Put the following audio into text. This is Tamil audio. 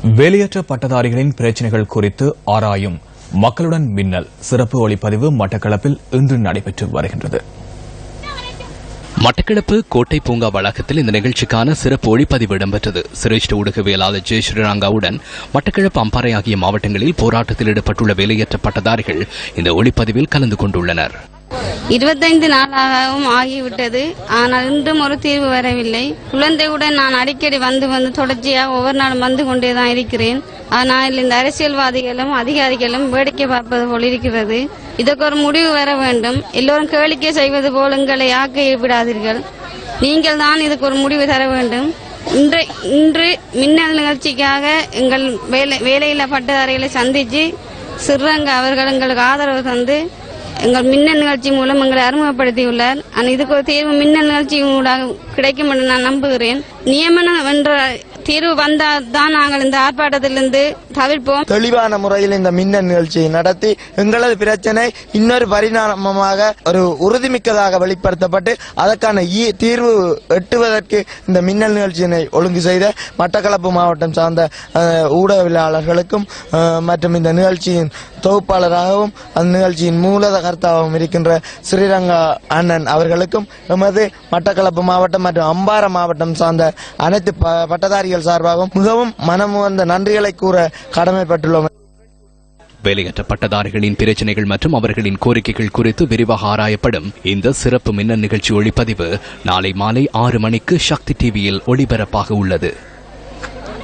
வேலையற்ற பட்டதாரிகளின் பிரச்சினைகள் குறித்து ஆராயும் மக்களுடன் மின்னல் சிறப்பு ஒளிப்பதிவு மட்டக்களப்பில் இன்று நடைபெற்று வருகின்றது. மட்டக்களப்பு கோட்டை பூங்கா வளாகத்தில் இந்த நிகழ்ச்சிக்கான சிறப்பு ஒளிப்பதிவு இடம்பெற்றது. சிரேஷ்ட ஊடகவியலாளர் ஜெய் ஸ்ரீரங்காவுடன் மட்டக்களப்பு அம்பாறை ஆகிய மாவட்டங்களில் போராட்டத்தில் ஈடுபட்டுள்ள வேலையற்ற பட்டதாரிகள் இந்த ஒளிப்பதிவில் கலந்து கொண்டுள்ளனர். இருபத்தைந்து நாளாகவும் ஆகிவிட்டது. ஆனால் இன்றும் ஒரு தீர்வு வரவில்லை. குழந்தையுடன் நான் அடிக்கடி வந்து வந்து தொடர்ச்சியாக ஒவ்வொரு நாளும் வந்து கொண்டே தான் இருக்கிறேன். ஆனால் இந்த அரசியல்வாதிகளும் அதிகாரிகளும் வேடிக்கை பார்ப்பது போல் இருக்கிறது. இதற்கு ஒரு முடிவு வர வேண்டும். எல்லோரும் கேளிக்கை செய்வது போல் எங்களை ஆக்க விடாதீர்கள். நீங்கள் தான் இதுக்கு ஒரு முடிவு தர வேண்டும். இன்று இன்று மின்னல் நிகழ்ச்சிக்காக எங்கள் வேலை வேலையில்லா பட்டதாரிகளை சந்தித்து சிறங்க அவர்கள் எங்களுக்கு ஆதரவு தந்து எங்கள் மின்னல் நிகழ்ச்சி மூலம் எங்களை அறிமுகப்படுத்தியுள்ளார். ஆனால் இதுக்கு ஒரு தீர்வு மின்னல் நிகழ்ச்சி மூலம் கிடைக்கும் என்று நான் நம்புகிறேன். நியமனம் என்ற தீர்வு வந்தால் தான் நாங்கள் இந்த ஆர்ப்பாட்டத்திலிருந்து தவிர்ப்போம். தெளிவான முறையில் இந்த மின்னல் நிகழ்ச்சியை நடத்தி எங்களது பிரச்சனை இன்னொரு பரிணாமமாக ஒரு உறுதிமிக்கதாக வெளிப்படுத்தப்பட்டு அதற்கான தீர்வு எட்டுவதற்கு இந்த மின்னல் நிகழ்ச்சியினை ஒழுங்கு செய்த மட்டக்களப்பு மாவட்டம் சார்ந்த ஊடகவியலாளர்களுக்கும் மற்றும் இந்த நிகழ்ச்சியின் தொகுப்பாளராகவும் அந்த நிகழ்ச்சியின் மூலகர்த்தாவும் இருக்கின்ற ஸ்ரீரங்கா அண்ணன் அவர்களுக்கும் எமது மட்டக்களப்பு மாவட்டம் மற்றும் அம்பாறை மாவட்டம் சார்ந்த அனைத்து ப- பட்டதாரிகள் சார்பாகவும் மிகவும் மனமுவந்த நன்றிகளை கூற கடமைப்பட்டுள்ளோம். வேலையற்ற பட்டதாரிகளின் பிரச்சினைகள் மற்றும் அவர்களின் கோரிக்கைகள் குறித்து விரிவாக ஆராயப்படும் இந்த சிறப்பு மின்னல் நிகழ்ச்சி ஒளிப்பதிவு நாளை மாலை ஆறு மணிக்கு சக்தி டிவியில் ஒளிபரப்பாக உள்ளது.